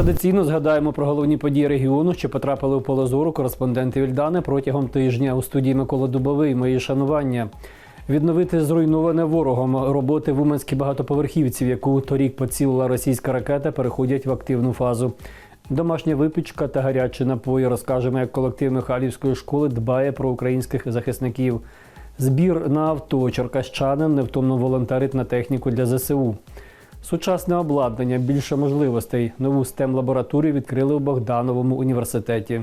Традиційно згадаємо про головні події регіону, що потрапили у поле зору кореспонденти Вільдани протягом тижня у студії Микола Дубовий. Мої шанування. Відновити зруйноване ворогом роботи в Уманській багатоповерхівці, в яку торік поцілила російська ракета, переходять в активну фазу. Домашня випічка та гарячі напої розкажемо, як колектив Михайлівської школи дбає про українських захисників. Збір на авто черкащанин невтомно волонтерить на техніку для ЗСУ. Сучасне обладнання, більше можливостей. Нову stem лабораторію відкрили у Богдановому університеті.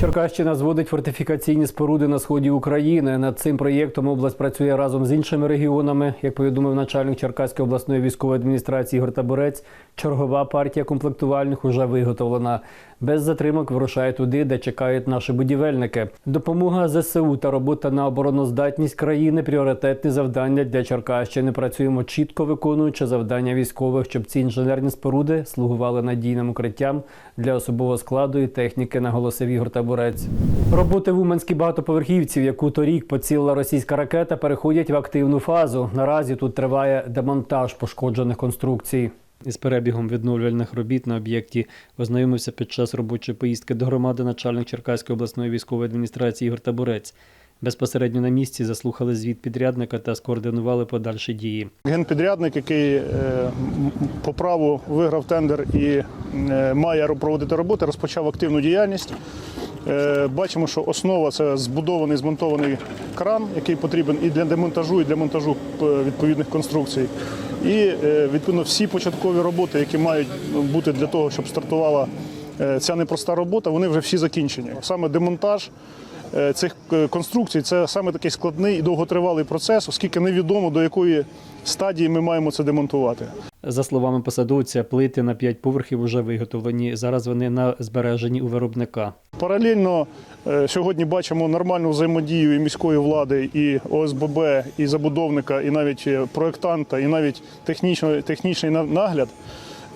Черкащина зводить фортифікаційні споруди на сході України. Над цим проєктом область працює разом з іншими регіонами. Як повідомив начальник Черкаської обласної військової адміністрації Ігор Табурець, чергова партія комплектувальних уже виготовлена. Без затримок вирушає туди, де чекають наші будівельники. Допомога ЗСУ та робота на обороноздатність країни пріоритетні завдання для Черкащини. Працюємо чітко виконуючи завдання військових, щоб ці інженерні споруди слугували надійним укриттям для особового складу і техніки, наголосив Ігор Табурець. Роботи в Уманській багатоповерхівці, в яку торік поцілила російська ракета, переходять в активну фазу. Наразі тут триває демонтаж пошкоджених конструкцій. Із перебігом відновлювальних робіт на об'єкті ознайомився під час робочої поїздки до громади начальник Черкаської обласної військової адміністрації Ігор Табурець. Безпосередньо на місці заслухали звіт підрядника та скоординували подальші дії. Генпідрядник, який е, по праву виграв тендер і е, має проводити роботи, розпочав активну діяльність. Е, Бачимо, що основа це збудований, змонтований кран, який потрібен і для демонтажу, і для монтажу відповідних конструкцій. І відповідно всі початкові роботи, які мають бути для того, щоб стартувала ця непроста робота, вони вже всі закінчені. Саме демонтаж цих е, конструкцій це саме такий складний і довготривалий процес, оскільки невідомо до якої стадії ми маємо це демонтувати. За словами посадовця, плити на 5 поверхів вже виготовлені. Зараз вони на збереженні у виробника. Паралельно е, сьогодні бачимо нормальну взаємодію і міської влади, і ОСББ, і забудовника, і навіть е, проєктанта, і навіть технічно, технічний нагляд.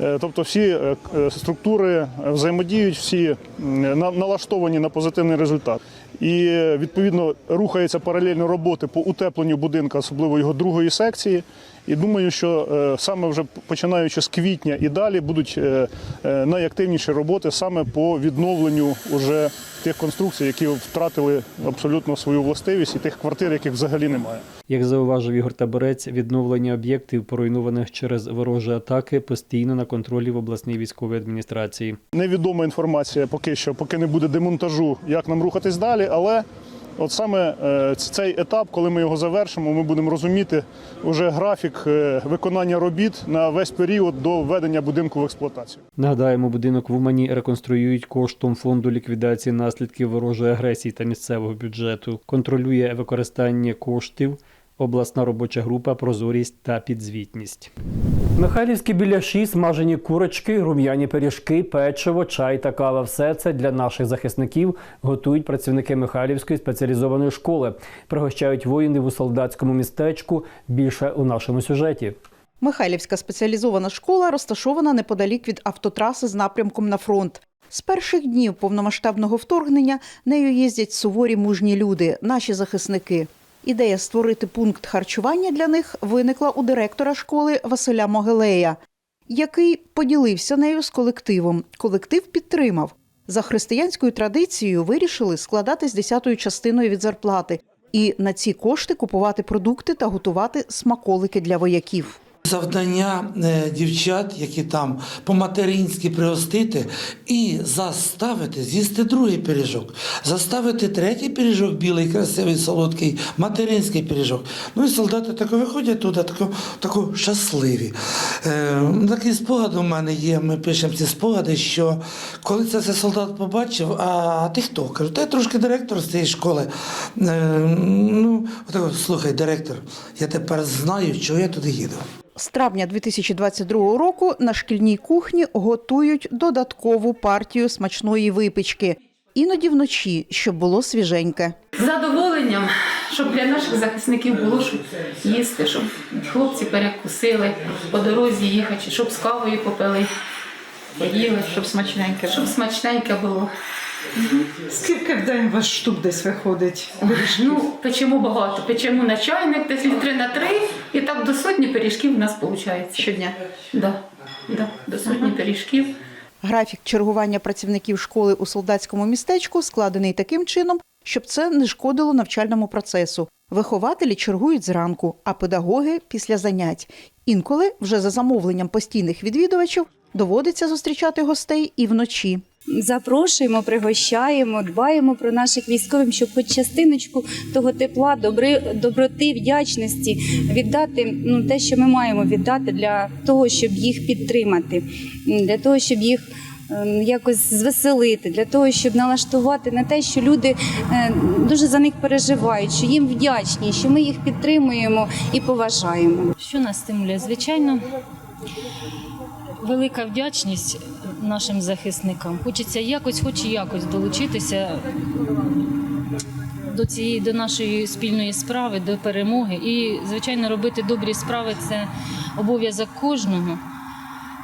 Е, Тобто всі е, е, структури взаємодіють, всі на- налаштовані на позитивний результат. І відповідно рухаються паралельно роботи по утепленню будинку, особливо його другої секції. І думаю, що е, саме вже починаючи з квітня і далі будуть е, е, найактивніші роботи саме по відновленню уже тих конструкцій, які втратили абсолютно свою властивість, і тих квартир, яких взагалі немає. Як зауважив Ігор Таборець, відновлення об'єктів, поруйнованих через ворожі атаки, постійно на контролі в обласній військовій адміністрації. Невідома інформація поки що, поки не буде демонтажу, як нам рухатись далі. Але от саме е, цей етап, коли ми його завершимо, ми будемо розуміти вже графік е, виконання робіт на весь період до введення будинку в експлуатацію. Нагадаємо, будинок в Умані реконструюють коштом фонду ліквідації наслідків ворожої агресії та місцевого бюджету. Контролює використання коштів обласна робоча група Прозорість та підзвітність. Михайлівські біляші, смажені курочки, рум'яні пиріжки, печиво, чай та кава. Все це для наших захисників готують працівники Михайлівської спеціалізованої школи. Пригощають воїнів у солдатському містечку. Більше у нашому сюжеті. Михайлівська спеціалізована школа розташована неподалік від автотраси з напрямком на фронт. З перших днів повномасштабного вторгнення нею їздять суворі мужні люди, наші захисники. Ідея створити пункт харчування для них виникла у директора школи Василя Могилея, який поділився нею з колективом. Колектив підтримав. За християнською традицією вирішили складати з десятою частиною від зарплати і на ці кошти купувати продукти та готувати смаколики для вояків. Завдання е, дівчат, які там по-материнськи пригостити, і заставити з'їсти другий пиріжок, заставити третій пиріжок, білий, красивий, солодкий, материнський пиріжок. Ну і солдати тако виходять туди, тако, тако щасливі. Е, такий спогад у мене є. Ми пишемо ці спогади, що коли це цей солдат побачив, а ти хто? Кажу, та я трошки директор з цієї школи. Е, ну, отако, слухай, директор, я тепер знаю, чого я туди їду. З травня 2022 року на шкільній кухні готують додаткову партію смачної випічки. Іноді вночі, щоб було свіженьке. З задоволенням, щоб для наших захисників було що їсти, щоб хлопці перекусили по дорозі їхати, щоб з кавою попили, поїли, щоб смачненьке, щоб смачненьке було. Скільки в день у вас штук десь виходить? Ну, печемо багато, печемо на чайник, десь літри на три, і так до сотні пиріжків у нас виходить. Щодня. Да, да, до сотні пиріжків. Графік чергування працівників школи у солдатському містечку складений таким чином, щоб це не шкодило навчальному процесу. Вихователі чергують зранку, а педагоги після занять. Інколи, вже за замовленням постійних відвідувачів, доводиться зустрічати гостей і вночі. Запрошуємо, пригощаємо, дбаємо про наших військових, щоб хоч частиночку того тепла, добри, доброти, вдячності віддати ну, те, що ми маємо віддати для того, щоб їх підтримати, для того, щоб їх ем, якось звеселити, для того, щоб налаштувати на те, що люди е, дуже за них переживають, що їм вдячні, що ми їх підтримуємо і поважаємо. Що нас стимулює? Звичайно, велика вдячність нашим захисникам. Хочеться якось, хоч якось долучитися до цієї до нашої спільної справи, до перемоги. І, звичайно, робити добрі справи це обов'язок кожного.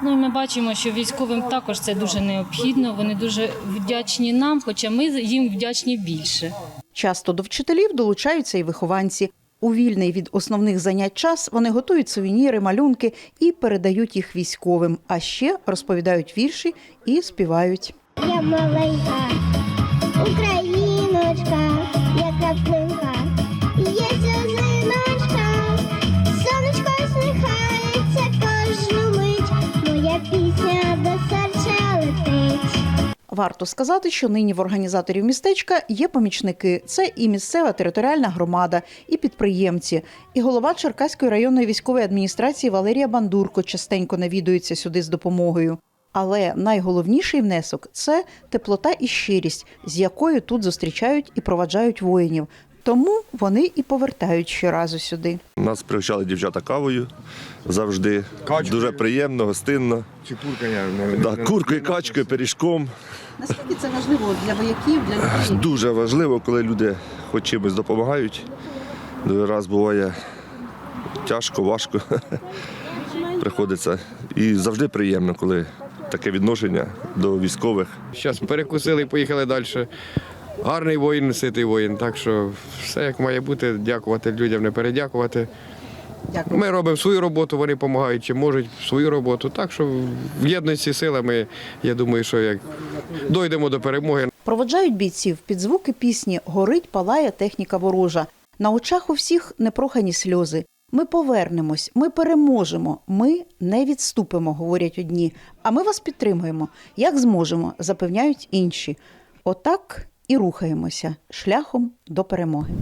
Ну і ми бачимо, що військовим також це дуже необхідно. Вони дуже вдячні нам, хоча ми їм вдячні більше. Часто до вчителів долучаються і вихованці. У вільний від основних занять час вони готують сувеніри, малюнки і передають їх військовим. А ще розповідають вірші і співають. Я маленька україночка, Варто сказати, що нині в організаторів містечка є помічники. Це і місцева територіальна громада, і підприємці. І голова Черкаської районної військової адміністрації Валерія Бандурко частенько навідується сюди з допомогою. Але найголовніший внесок це теплота і щирість, з якою тут зустрічають і проваджають воїнів. Тому вони і повертають щоразу сюди. Нас пригощали дівчата кавою завжди. Качкою. Дуже приємно, гостинно. Чи куркання? Да, куркою, качкою, пиріжком. Наскільки це важливо для вояків, для людей? Дуже важливо, коли люди хоч чимось допомагають. Дуже раз буває тяжко, важко. Приходиться. І завжди приємно, коли таке відношення до військових. Зараз перекусили і поїхали далі. Гарний воїн, ситий воїн. Так що все як має бути, дякувати людям, не передякувати. Дякую. Ми робимо свою роботу, вони допомагають чи можуть свою роботу. Так що в єдності силами, я думаю, що як дойдемо до перемоги, Проводжають бійців під звуки пісні Горить, палає техніка ворожа. На очах у всіх непрохані сльози. Ми повернемось, ми переможемо, ми не відступимо, говорять одні. А ми вас підтримуємо, як зможемо, запевняють інші. Отак і рухаємося шляхом до перемоги.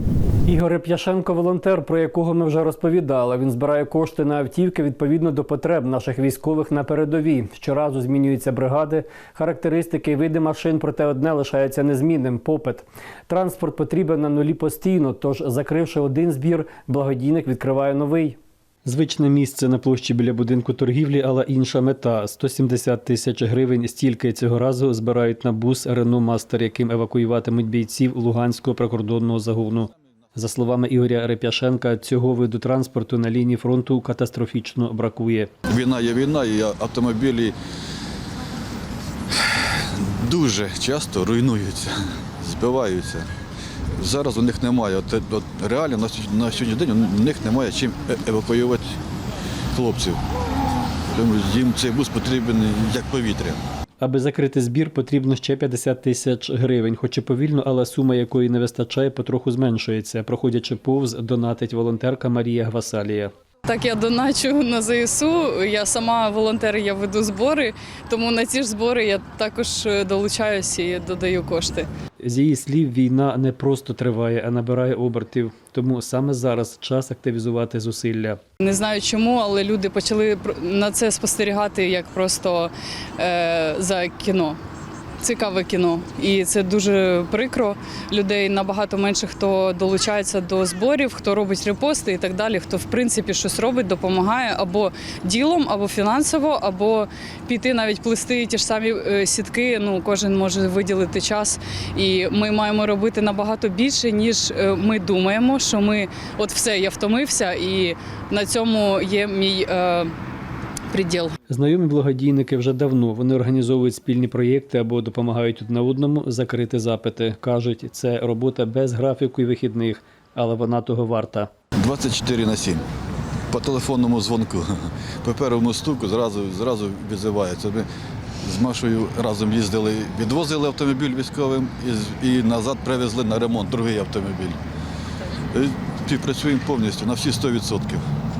Ігор Реп'яшенко – волонтер, про якого ми вже розповідали. Він збирає кошти на автівки відповідно до потреб наших військових на передовій. Щоразу змінюються бригади, характеристики види машин, проте одне лишається незмінним попит. Транспорт потрібен на нулі постійно, тож, закривши один збір, благодійник відкриває новий. Звичне місце на площі біля будинку торгівлі, але інша мета 170 тисяч гривень. Стільки цього разу збирають на бус Рено Мастер, яким евакуюватимуть бійців Луганського прикордонного загону. За словами Ігоря Реп'яшенка, цього виду транспорту на лінії фронту катастрофічно бракує. Війна є війна, і автомобілі дуже часто руйнуються, збиваються. Зараз у них немає. От, от реально на, на сьогоднішній день у них немає чим е- евакуювати хлопців. Тому їм цей бус потрібен як повітря. Аби закрити збір, потрібно ще 50 тисяч гривень. Хоч і повільно, але сума якої не вистачає, потроху зменшується. Проходячи повз, донатить волонтерка Марія Гвасалія. Так, я доначу на ЗСУ. Я сама волонтер, я веду збори, тому на ці ж збори я також е, долучаюся і додаю кошти. З її слів, війна не просто триває, а набирає обертів. Тому саме зараз час активізувати зусилля. Не знаю чому, але люди почали на це спостерігати як просто е, за кіно. Цікаве кіно, і це дуже прикро. Людей набагато менше хто долучається до зборів, хто робить репости і так далі. Хто в принципі щось робить, допомагає або ділом, або фінансово, або піти навіть плести ті ж самі е, сітки. Ну кожен може виділити час, і ми маємо робити набагато більше, ніж е, ми думаємо. Що ми от все, я втомився, і на цьому є мій е, приділ. Знайомі благодійники вже давно. Вони організовують спільні проєкти або допомагають одне одному закрити запити. кажуть, це робота без графіку і вихідних, але вона того варта. 24 на 7. По телефонному дзвонку, по першому стуку зразу, зразу відзивається. Ми з Машою разом їздили, відвозили автомобіль військовим і, і назад привезли на ремонт другий автомобіль. І Співпрацюємо повністю на всі 100%.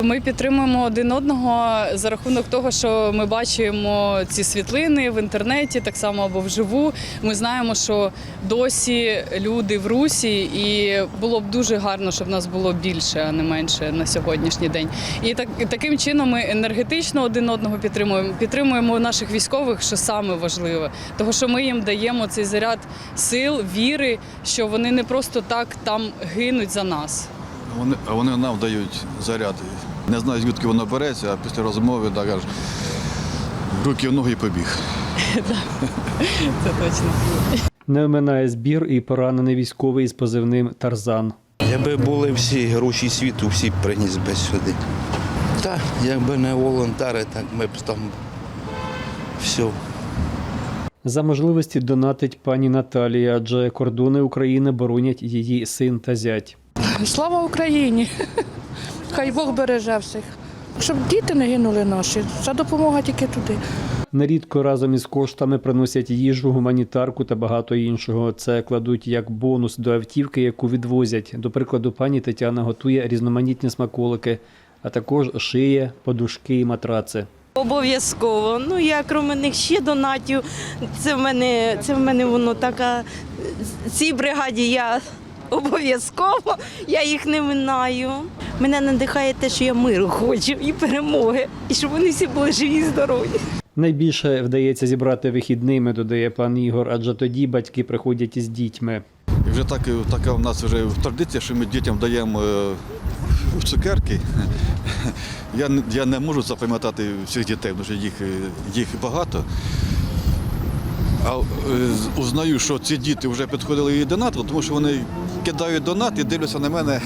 Ми підтримуємо один одного за рахунок того, що ми бачимо ці світлини в інтернеті, так само або вживу. Ми знаємо, що досі люди в русі, і було б дуже гарно, щоб нас було більше, а не менше на сьогоднішній день. І так таким чином ми енергетично один одного підтримуємо. Підтримуємо наших військових, що саме важливе, тому що ми їм даємо цей заряд сил, віри, що вони не просто так там гинуть за нас. Вони, вони нам дають заряд. Не знаю, звідки воно береться, а після розмови так, аж руки в ноги і побіг. Це точно. Не оминає збір і поранений військовий із позивним Тарзан. Якби були всі гроші світу, всі приніс би сюди. Так, якби не волонтери, так ми б там все. За можливості донатить пані Наталія, адже кордони України боронять її син та зять. Слава Україні! Хай Бог береже всіх. Щоб діти не гинули наші, ця допомога тільки туди. Нерідко разом із коштами приносять їжу, гуманітарку та багато іншого. Це кладуть як бонус до автівки, яку відвозять. До прикладу, пані Тетяна готує різноманітні смаколики, а також шиє подушки і матраци. Обов'язково. Ну я крім них ще донатів. Це в мене, це в мене воно така. Цій бригаді я обов'язково, я їх не минаю. Мене надихає те, що я миру хочу і перемоги, і щоб вони всі були живі і здорові. Найбільше вдається зібрати вихідними, додає пан Ігор, адже тоді батьки приходять із дітьми. І вже так, така в нас вже традиція, що ми дітям даємо е, цукерки. Я, не- я не можу запам'ятати всіх дітей, тому що їх, їх багато. А е, узнаю, що ці діти вже підходили і донатили, тому що вони кидають донат і дивляться на мене,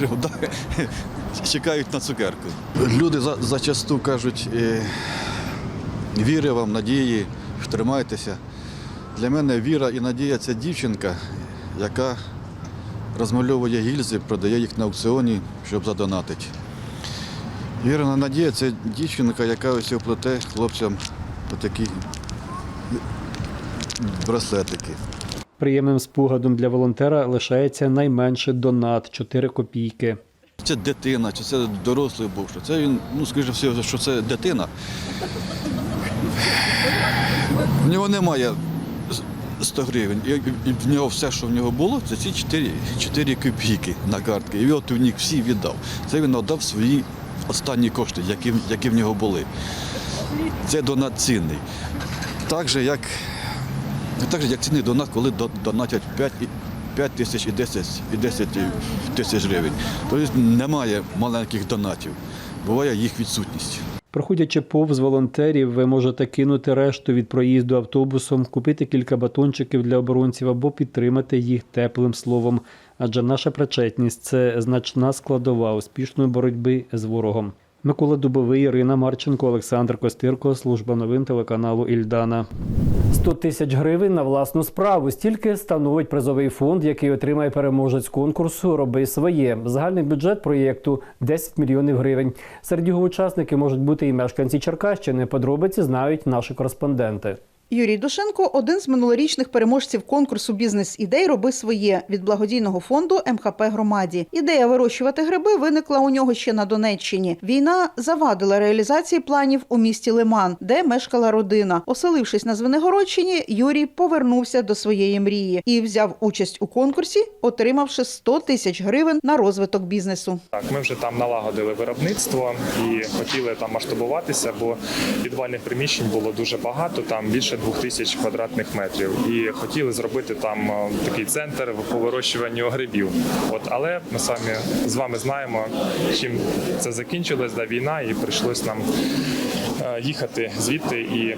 чекають на цукерку. Люди за, зачасту кажуть, е, віри вам, надії, тримайтеся. Для мене віра і надія це дівчинка, яка розмальовує гільзи, продає їх на аукціоні, щоб задонатити. Віра і надія це дівчинка, яка ось плете хлопцям отакі браслетики. Приємним спогадом для волонтера лишається найменше донат 4 копійки. Це дитина, чи це дорослий був, що це він, ну скоріше всього, що це дитина. В нього немає 100 гривень. І в нього все, що в нього було, це ці 4, 4 копійки на картки. І от він їх всі віддав. Це він віддав свої останні кошти, які, які в нього були. Це донат цінний. Так же, як, так же, як цінний донат, коли до- донатять 5, 5 тисяч і 10, і 10 тисяч гривень. Тобто немає маленьких донатів, буває їх відсутність. Проходячи повз волонтерів, ви можете кинути решту від проїзду автобусом, купити кілька батончиків для оборонців або підтримати їх теплим словом. Адже наша причетність це значна складова успішної боротьби з ворогом. Микола Дубовий, Ірина Марченко, Олександр Костирко, служба новин телеканалу Ільдана. 100 тисяч гривень на власну справу. Стільки становить призовий фонд, який отримає переможець конкурсу Роби своє. Загальний бюджет проєкту 10 мільйонів гривень. Серед його учасників можуть бути і мешканці Черкащини. Подробиці знають наші кореспонденти. Юрій Душенко один з минулорічних переможців конкурсу бізнес-ідей Роби своє від благодійного фонду МХП громаді. Ідея вирощувати гриби виникла у нього ще на Донеччині. Війна завадила реалізації планів у місті Лиман, де мешкала родина. Оселившись на Звенигородщині, Юрій повернувся до своєї мрії і взяв участь у конкурсі, отримавши 100 тисяч гривень на розвиток бізнесу. Так, ми вже там налагодили виробництво і хотіли там масштабуватися, бо підвальних приміщень було дуже багато, там більше двох тисяч квадратних метрів. І хотіли зробити там е, такий центр по вирощуванню грибів. От, але ми самі з вами знаємо, чим це закінчилось, да, війна, і прийшлось нам їхати звідти і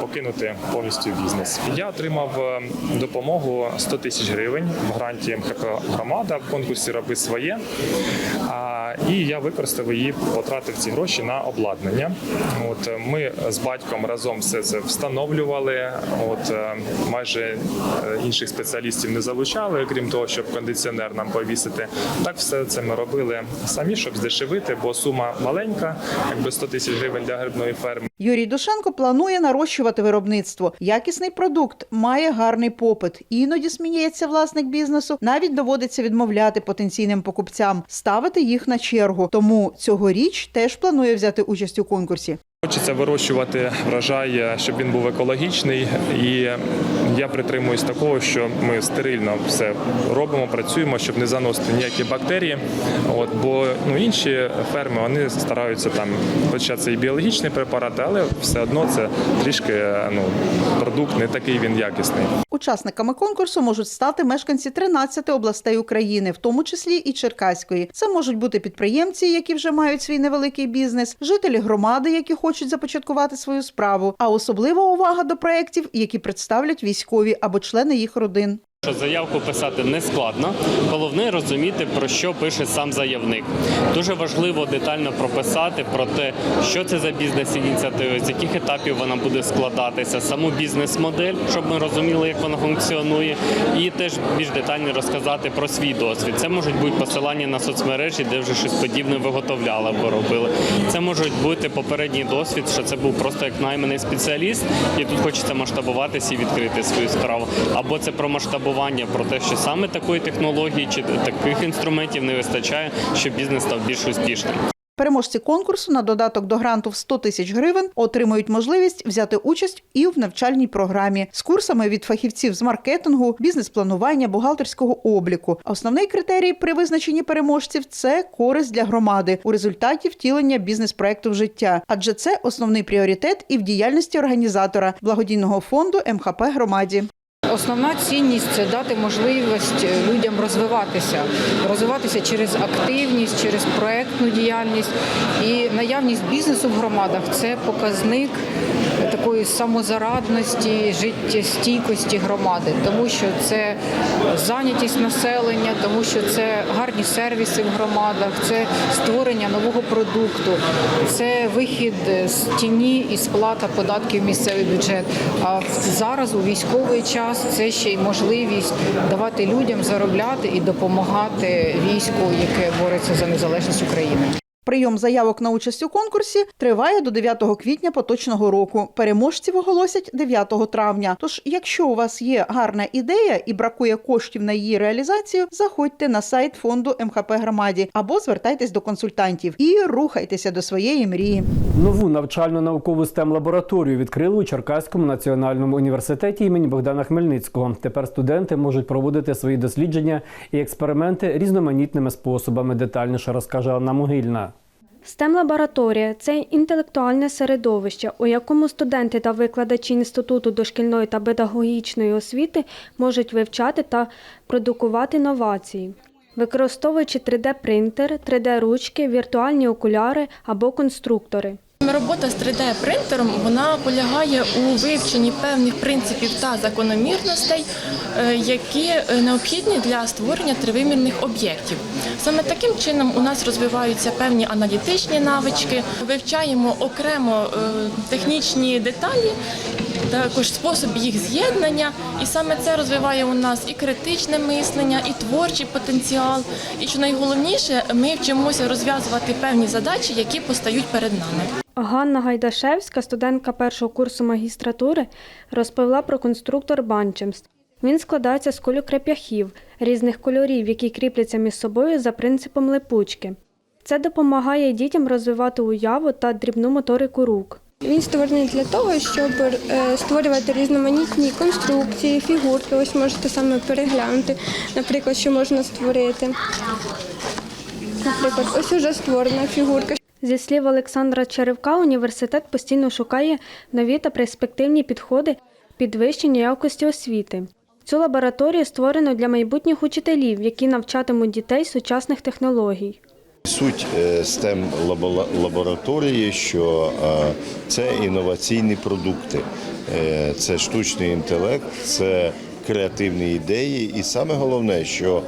покинути повністю бізнес. Я отримав е, допомогу 100 тисяч гривень в гранті МХП громада в конкурсі Роби своє. І я використав її, потратив ці гроші на обладнання. От е, ми з батьком разом все це встановлювали. От е, майже е, інших спеціалістів не залучали, крім того, щоб кондиціонер нам повісити. Так все це ми робили самі, щоб здешевити, бо сума маленька, якби 100 тисяч гривень для власної ферми. Юрій Душенко планує нарощувати виробництво. Якісний продукт має гарний попит. Іноді сміється власник бізнесу. Навіть доводиться відмовляти потенційним покупцям, ставити їх на чергу. Тому цьогоріч теж планує взяти участь у конкурсі. Хочеться вирощувати врожай, щоб він був екологічний, і я притримуюсь такого, що ми стерильно все робимо, працюємо, щоб не заносити ніякі бактерії. От бо ну інші ферми вони стараються там, хоча це і біологічні препарати, але все одно це трішки ну продукт не такий він якісний. Учасниками конкурсу можуть стати мешканці 13 областей України, в тому числі і Черкаської. Це можуть бути підприємці, які вже мають свій невеликий бізнес, жителі громади, які хочуть започаткувати свою справу. А особлива увага до проєктів, які представлять військові або члени їх родин. Що заявку писати не складно, головне розуміти про що пише сам заявник. Дуже важливо детально прописати про те, що це за бізнес-ініціатива, з яких етапів вона буде складатися, саму бізнес-модель, щоб ми розуміли, як вона функціонує, і теж більш детально розказати про свій досвід. Це можуть бути посилання на соцмережі, де вже щось подібне виготовляли або робили. Це можуть бути попередній досвід, що це був просто як найманий спеціаліст, і тут хочеться масштабуватися і відкрити свою справу. Або це про масштабування, про те, що саме такої технології чи таких інструментів не вистачає, щоб бізнес став більш успішним. Переможці конкурсу на додаток до гранту в 100 тисяч гривень отримують можливість взяти участь і в навчальній програмі з курсами від фахівців з маркетингу, бізнес-планування, бухгалтерського обліку. Основний критерій при визначенні переможців це користь для громади у результаті втілення бізнес-проекту в життя, адже це основний пріоритет і в діяльності організатора благодійного фонду МХП громаді. Основна цінність це дати можливість людям розвиватися, розвиватися через активність, через проектну діяльність. І наявність бізнесу в громадах це показник такої самозарадності, життєстійкості громади, тому що це зайнятість населення, тому що це гарні сервіси в громадах, це створення нового продукту, це вихід з тіні і сплата податків в місцевий бюджет. А зараз у військовий час це ще й можливість давати людям заробляти і допомагати війську, яке бореться за незалежність України. Прийом заявок на участь у конкурсі триває до 9 квітня поточного року. Переможців оголосять 9 травня. Тож, якщо у вас є гарна ідея і бракує коштів на її реалізацію, заходьте на сайт фонду МХП громаді або звертайтесь до консультантів і рухайтеся до своєї мрії. Нову навчально-наукову stem лабораторію відкрили у Черкаському національному університеті імені Богдана Хмельницького. Тепер студенти можуть проводити свої дослідження і експерименти різноманітними способами. Детальніше розкаже Анна Могильна. STEM-лабораторія – це інтелектуальне середовище, у якому студенти та викладачі Інституту дошкільної та педагогічної освіти можуть вивчати та продукувати новації, використовуючи 3D-принтер, 3D-ручки, віртуальні окуляри або конструктори. Робота з 3D-принтером вона полягає у вивченні певних принципів та закономірностей, е, які е, необхідні для створення тривимірних об'єктів. Саме таким чином у нас розвиваються певні аналітичні навички, вивчаємо окремо е, технічні деталі. Також спосіб їх з'єднання, і саме це розвиває у нас і критичне мислення, і творчий потенціал. І що найголовніше, ми вчимося розв'язувати певні задачі, які постають перед нами. Ганна Гайдашевська, студентка першого курсу магістратури, розповіла про конструктор Банчемс. Він складається з кулю-креп'яхів різних кольорів, які кріпляться між собою за принципом липучки. Це допомагає дітям розвивати уяву та дрібну моторику рук. Він створений для того, щоб е, створювати різноманітні конструкції, фігурки. Ось можете саме переглянути, наприклад, що можна створити. Наприклад, ось уже створена фігурка. Зі слів Олександра Черевка, університет постійно шукає нові та перспективні підходи підвищення якості освіти. Цю лабораторію створено для майбутніх учителів, які навчатимуть дітей сучасних технологій. Суть STEM лабораторії, що е, це інноваційні продукти, Е, це штучний інтелект, це креативні ідеї, і саме головне, що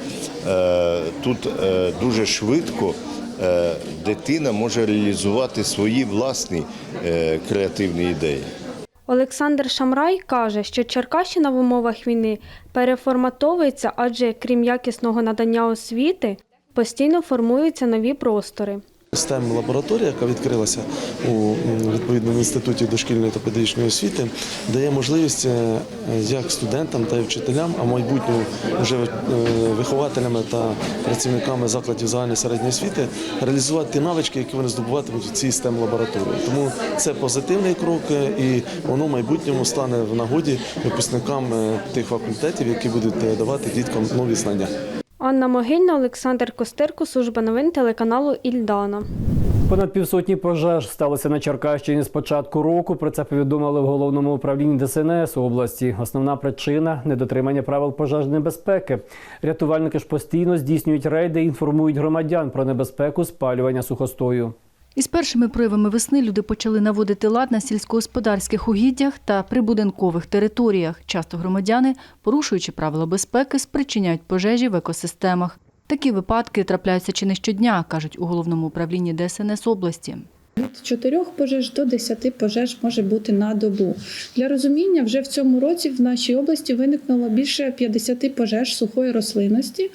е, тут е, дуже швидко е, дитина може реалізувати свої власні е, креативні ідеї. Олександр Шамрай каже, що Черкащина в умовах війни переформатовується, адже крім якісного надання освіти, постійно формуються нові простори. Stem лабораторія, яка відкрилася у відповідному інституті дошкільної та педагогічної освіти, дає можливість е, як студентам та й вчителям, а в майбутньому вже е, вихователями та працівниками закладів загальної середньої освіти реалізувати ті навички, які вони здобуватимуть в цій stem лабораторії. Тому це позитивний крок, е, і воно в майбутньому стане в нагоді випускникам тих факультетів, які будуть давати діткам нові знання. Анна Могильна, Олександр Костерко, служба новин телеканалу Ільдана. Понад півсотні пожеж сталося на Черкащині з початку року. Про це повідомили в головному управлінні ДСНС області. Основна причина недотримання правил пожежної безпеки. Рятувальники ж постійно здійснюють рейди і інформують громадян про небезпеку спалювання сухостою. Із першими проявами весни люди почали наводити лад на сільськогосподарських угіддях та прибудинкових територіях. Часто громадяни, порушуючи правила безпеки, спричиняють пожежі в екосистемах. Такі випадки трапляються чи не щодня, кажуть у головному управлінні ДСНС області. Від 4 пожеж до 10 пожеж може бути на добу. Для розуміння, вже в цьому році в нашій області виникнуло більше 50 пожеж сухої рослинності.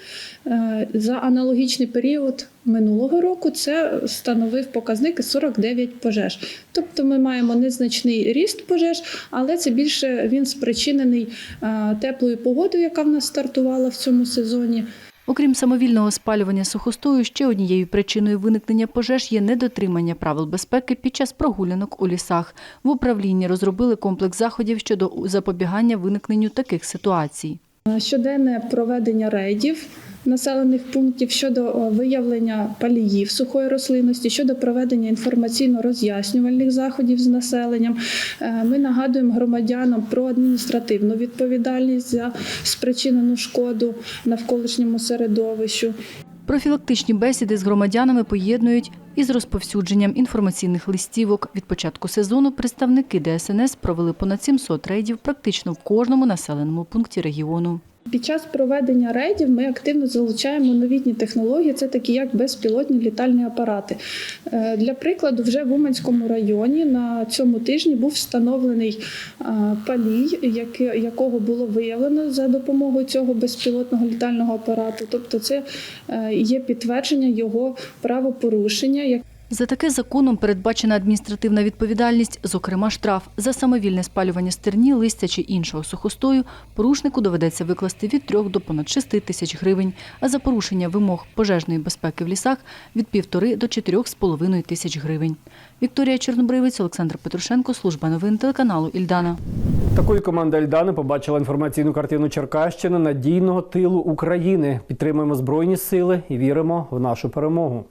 Е, За аналогічний період минулого року це становив показник 49 пожеж. Тобто ми маємо незначний ріст пожеж, але це більше він спричинений е, теплою погодою, яка в нас стартувала в цьому сезоні. Окрім самовільного спалювання сухостою, ще однією причиною виникнення пожеж є недотримання правил безпеки під час прогулянок у лісах. В управлінні розробили комплекс заходів щодо запобігання виникненню таких ситуацій. Щоденне проведення рейдів населених пунктів щодо виявлення паліїв сухої рослинності, щодо проведення інформаційно-роз'яснювальних заходів з населенням. Е, Ми нагадуємо громадянам про адміністративну відповідальність за спричинену шкоду навколишньому середовищу. Профілактичні бесіди з громадянами поєднують із розповсюдженням інформаційних листівок. Від початку сезону представники ДСНС провели понад 700 рейдів практично в кожному населеному пункті регіону. Під час проведення рейдів ми активно залучаємо новітні технології, це такі як безпілотні літальні апарати. Е, Для прикладу, вже в Уманському районі на цьому тижні був встановлений е, палій, якого було виявлено за допомогою цього безпілотного літального апарату. Тобто, це е, є підтвердження його правопорушення. За таке законом передбачена адміністративна відповідальність, зокрема штраф. За самовільне спалювання стерні, листя чи іншого сухостою порушнику доведеться викласти від 3 до понад 6 тисяч гривень, а за порушення вимог пожежної безпеки в лісах від півтори до 4,5 тисяч гривень. Вікторія Чорнобривець, Олександр Петрушенко, служба новин телеканалу Ільдана. Такою команда Ельдани побачила інформаційну картину Черкащини надійного тилу України. Підтримуємо збройні сили і віримо в нашу перемогу.